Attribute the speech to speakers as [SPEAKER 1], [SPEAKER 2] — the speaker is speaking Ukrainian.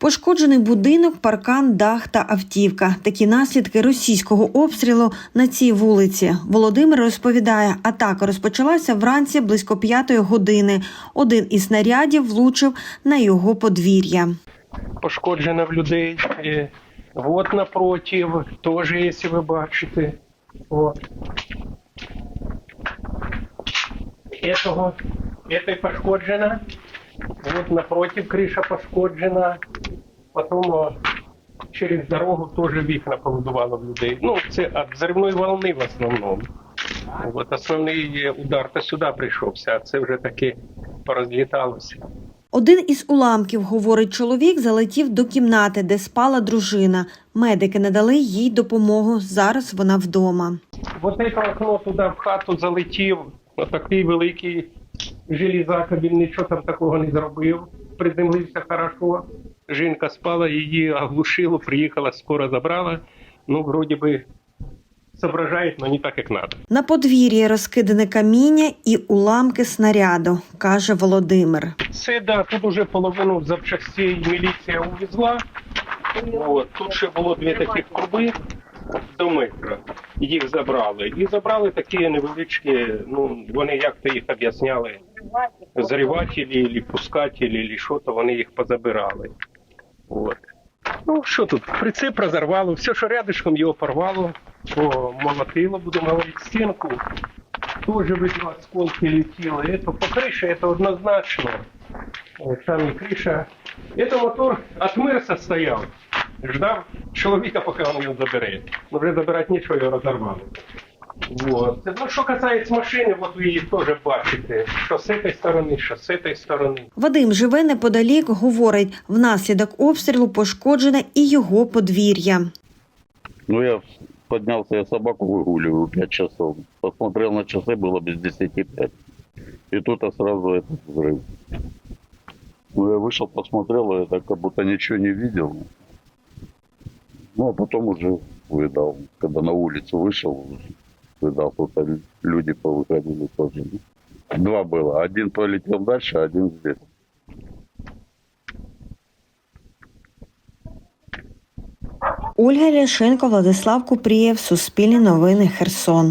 [SPEAKER 1] Пошкоджений будинок, паркан, дах та автівка. Такі наслідки російського обстрілу на цій вулиці. Володимир розповідає, атака розпочалася вранці близько п'ятої години. Один із снарядів влучив на його подвір'я.
[SPEAKER 2] пошкоджена в людей. Вот напротив, теж, якщо ви бачите. От. Этого, этой пошкоджена. Вот напротив криша пошкоджена. Потом о, через дорогу теж вікна повибивало в людей. Ну, це від взривної волни в основному. От основний е, удар то сюди прийшовся, а це вже таки порозліталося.
[SPEAKER 1] Один із уламків, говорить чоловік, залетів до кімнати, де спала дружина. Медики надали їй допомогу. Зараз вона вдома.
[SPEAKER 2] Вот это окно туди в хату залетів, отакий великий железака, він нічого там такого не зробив. Приземлився хорошо. Жінка спала, її оглушило, приїхала, скоро забрала. Ну, вроді би, соображає, але не так, як треба.
[SPEAKER 1] На подвір'ї розкидане каміння і уламки снаряду, каже Володимир.
[SPEAKER 2] Це да, тут уже половину запчастей міліція увезла. От, тут ще було дві таких труби до метра. Їх забрали. І забрали такі невеличкі, ну вони як то їх об'ясняли, зривателі, або пускателі, або що то вони їх позабирали. От. Ну що тут? Прицеп розорвало, все, що рядышком його порвало, молотило, будемо говорити, стінку. Тоже видно, осколки летело. Это по крыше, это однозначно. Вот Там и крыша. Это мотор от Мерса стоял. Ждав чоловіка, поки він його забере. Ну, Вже забирати нічого, його розорвали. Вот. Ну, що касається машини, от ви її теж бачите, що з цієї сторони, що з цієї сторони.
[SPEAKER 1] Вадим живе неподалік, говорить, внаслідок обстрілу пошкоджене і його подвір'я.
[SPEAKER 3] Ну, я поднялся, я собаку выгуливаю 5 часов. Посмотрел на часы, было без 10 5. И тут а сразу этот взрыв. Ну, я вышел, посмотрел, а я так как будто ничего не видел. Ну, а потом уже выдал. Когда на улицу вышел, выдал, тут люди повыходили тоже. Два было. Один полетел дальше, а один здесь.
[SPEAKER 1] Ольга Ляшенко, Владислав Купрієв, Суспільні новини, Херсон.